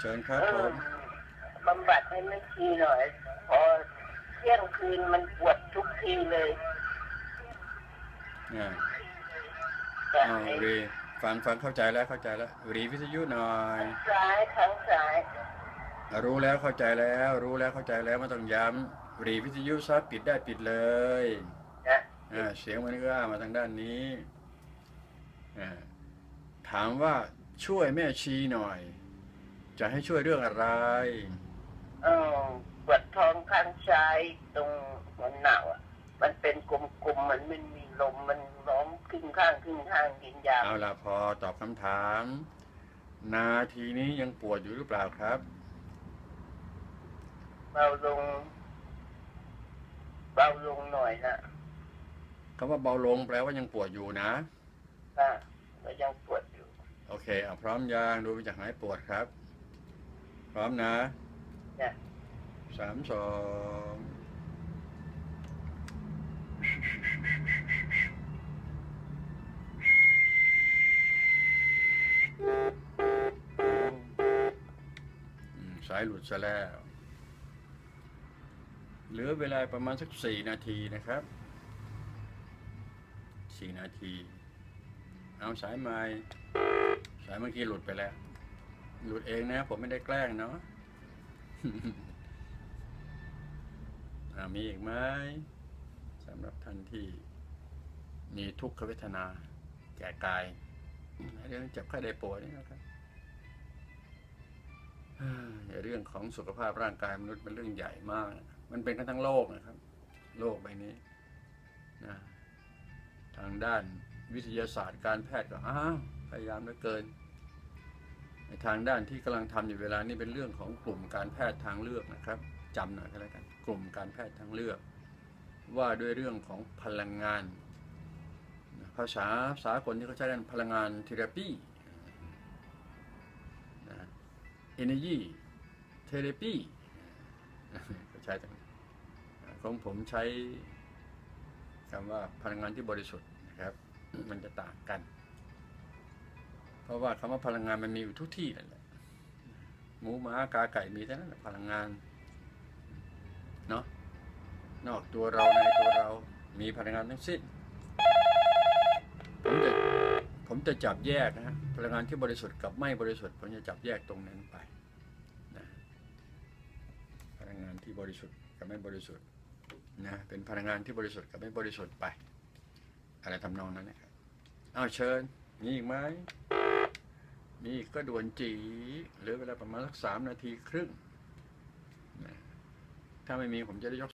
เชิญครับเอผอมบำบัดให้แม่ชีหน่อย พอเที่ยงคืนมันปวดทุกทีเลยอ่าแต่เอาไอ้รีฟังฟังเข้าใจแล้วเข้าใจแล้วรีวิทยุหน่อยซ้ายทั้งซ้ายรู้แล้วเข้าใจแล้ว รู้แล้วเข้าใจแล้วไม่ต้องย้ำรีวิทยุซับปิดได้ปิดเลยนะอ่าเสียงมันเอื้อมาทางด้านนี้อ่าถามว่าช่วยแม่ชีหน่อย จะให้ช่วยเรื่องอะไร เออปวดท้องข้างซ้ายตรงหัวหนาวอะ มันเป็นกลมๆมันไม่มีลมมันร้องครึ่งข้างครึ่งข้างกินยาเอาล่ะพอตอบคำถาม นาทีนี้ยังปวดอยู่หรือเปล่าครับเบาลงเบาลงหน่อยนะคำว่าเบาลงแปลว่ายังปวดอยู่นะค่ะก็ยังปวดอยู่ โอเคเอาพร้อมยังดูไปจากหายปวดครับ พร้อมนะจ้ะ สามสองอืมสายหลุดซะแล้ว เหลือเวลาประมาณสักสี่นาทีนะครับสี่นาที เอาสายไม้สายเมื่อกี้หลุดไปแล้ว หลุดเองนะ ผมไม่ได้แกล้งเนาะมีอีกไหมสำหรับท่านที่ มีทุกขเวทนา แก่กายเรื่องเจ็บไข้ได้ป่วยนี่นะครับเฮ้ยเรื่องของสุขภาพร่างกายมนุษย์เป็นเรื่องใหญ่มาก มันเป็นกันทั้งโลกนะครับ โลกใบนี้นะทางด้านวิทยาศาสตร์การแพทย์ก็อ้าวพยายามเหลือเกิน ในทางด้านที่กำลังทำอยู่เวลานี้เป็นเรื่องของกลุ่มการแพทย์ทางเลือกนะครับจำหน่อยก็แล้วกันกลุ่มการแพทย์ทางเลือก ว่าด้วยเรื่องของพลังงาน ภาษาสากลที่เขาใช้กันพลังงานเทอราปีนะ energy therapy เขาใช้กันของผมใช้คำว่าพลังงานที่บริสุทธิ์นะครับ มันจะต่างกัน ราะว่าคำว่าพลังงานมันมีอยู่ทุกที่นั่นแหละหมูหมากาไก่มีทั้งนั้นแหละพลังงานเนาะนอกตัวเราในตัวเรามีพลังงานทั้งสิ้นผมจะผมจะจับแยกนะฮะพลังงานที่บริสุทธิ์กับไม่บริสุทธิ์ผมจะจับแยกตรงนั้นไปนะพลังงานที่บริสุทธิ์กับไม่บริสุทธิ์นะเป็นพลังงานที่บริสุทธิ์กับไม่บริสุทธิ์ไป อะไรทำนองนั้นนะครับเอาเชิญมีอีกไหม นี่ก็ด่วนจีเหลือเวลาประมาณสักสามนาทีครึ่ง ถ้าไม่มีผมจะได้ยก